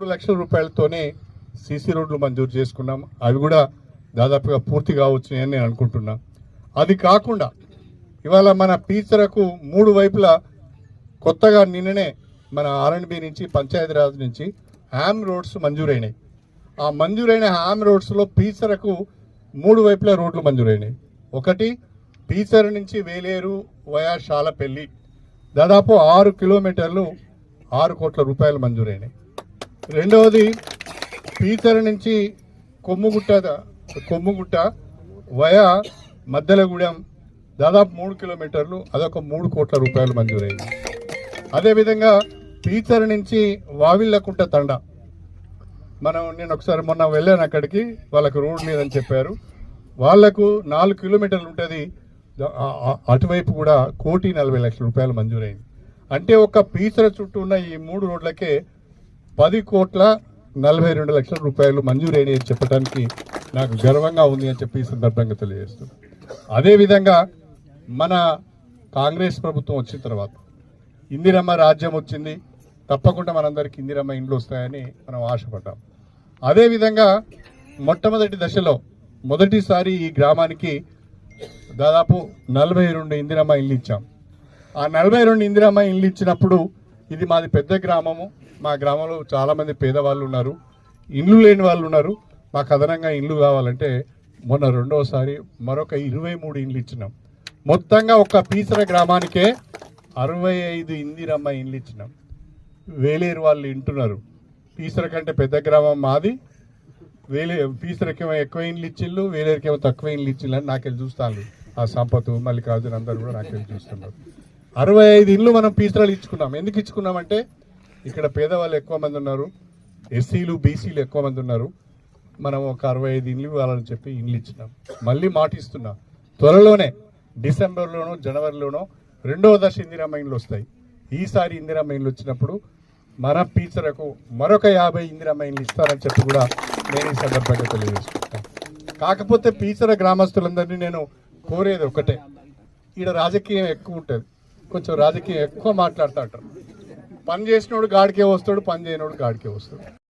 మూడు లక్షల రూపాయలతోనే సీసీ రోడ్లు మంజూరు చేసుకున్నాం. అవి కూడా దాదాపుగా పూర్తి కావచ్చునని నేను అనుకుంటున్నా. అది కాకుండా ఇవాళ మన పీచరకు మూడు వైపులా కొత్తగా నిన్ననే మన ఆర్ఎండ్బి నుంచి పంచాయతీరాజ్ నుంచి హ్యామ్ రోడ్స్ మంజూరైనాయి. ఆ మంజూరైన హ్యామ్ రోడ్స్లో పీచరకు మూడు వైపులా రోడ్లు మంజూరైనాయి. ఒకటి పీచర్ నుంచి వేలేరు వయా షాలపల్లి దాదాపు ఆరు కిలోమీటర్లు ఆరు కోట్ల రూపాయలు మంజూరైనాయి. రెండవది పీతర నుంచి కొమ్ముగుట్ట కొమ్ముగుట్ట వయా మద్దెలగూడెం దాదాపు మూడు కిలోమీటర్లు అదొక మూడు కోట్ల రూపాయలు మంజూరైంది. అదేవిధంగా పీచర నుంచి వావిల్లకుంట తండ. మనం నేను ఒకసారి మొన్న వెళ్ళాను అక్కడికి వాళ్ళకు రోడ్ లేదని చెప్పారు. వాళ్ళకు నాలుగు కిలోమీటర్లు ఉంటుంది అటువైపు కూడా కోటి నలభై లక్షల రూపాయలు మంజూరైంది. అంటే ఒక పీచర చుట్టూ ఉన్న ఈ మూడు రోడ్లకే పది కోట్ల నలభై రెండు లక్షల రూపాయలు మంజూరైనవి అని చెప్పడానికి నాకు గర్వంగా ఉంది అని చెప్పి ఈ సందర్భంగా తెలియజేస్తుంది అదేవిధంగా మన కాంగ్రెస్ ప్రభుత్వం వచ్చిన తర్వాత ఇందిరమ్మ రాజ్యం వచ్చింది. తప్పకుండా మనందరికీ ఇందిరమ్మ ఇండ్లు వస్తాయని మనం ఆశపడ్డాం. అదేవిధంగా మొట్టమొదటి దశలో మొదటిసారి ఈ గ్రామానికి దాదాపు నలభై రెండు ఇందిరమ్మ ఇల్లు ఇచ్చాం. ఆ నలభై రెండు ఇందిరమ్మ ఇల్లు ఇచ్చినప్పుడు ఇది మాది పెద్ద గ్రామము. మా గ్రామంలో చాలామంది పేదవాళ్ళు ఉన్నారు. ఇల్లు లేని వాళ్ళు ఉన్నారు. మాకు అదనంగా ఇల్లు కావాలంటే మొన్న రెండవసారి మరొక ఇరవై మూడు ఇండ్లు ఇచ్చినాం. మొత్తంగా ఒక పీసర గ్రామానికే అరవై ఐదు ఇందిరమ్మ ఇండ్లు ఇచ్చినాం. వేలేరు వాళ్ళు ఇంటున్నారు. పీసర కంటే పెద్ద గ్రామం మాది. వేలే పీసరకేమో ఎక్కువ ఇండ్లు ఇచ్చిళ్ళు వేలేరుకేమో తక్కువ ఇండ్లు ఇచ్చిళ్ళు అని నాకెళ్ళి చూస్తాను ఆ సంపత్ మల్లికార్జున అందరూ కూడా నాకెళ్ళి చూస్తున్నారు అరవై ఐదు ఇండ్లు మనం పీసరాలు ఇచ్చుకున్నాం. ఎందుకు ఇచ్చుకున్నామంటే ఇక్కడ పేదవాళ్ళు ఎక్కువ మంది ఉన్నారు. ఎస్సీలు బీసీలు ఎక్కువ మంది ఉన్నారు. మనం ఒక అరవై ఐదు ఇండ్లు ఇవ్వాలని చెప్పి ఇండ్లు ఇచ్చినాం. మళ్ళీ మాటిస్తున్నాం. త్వరలోనే డిసెంబర్లోనో జనవరిలోనో రెండవ దశ ఇందిరా మైన్లు వస్తాయి. ఈసారి ఇందిరా మైన్లు వచ్చినప్పుడు మన పీచరకు మరొక యాభై ఇందిరా మైన్లు ఇస్తారని చెప్పి కూడా నేను ఈ సందర్భంగా తెలియజేసుకుంటాను కాకపోతే పీచర గ్రామస్తులందరినీ నేను కోరేది ఒకటే. ఈడ రాజకీయం ఎక్కువ ఉంటుంది. కొంచెం రాజకీయం ఎక్కువ మాట్లాడుతూ ఉంటారు. పని చేసినోడు గాడికే వస్తాడు పని చేయనోడు గాడికే వస్తాడు.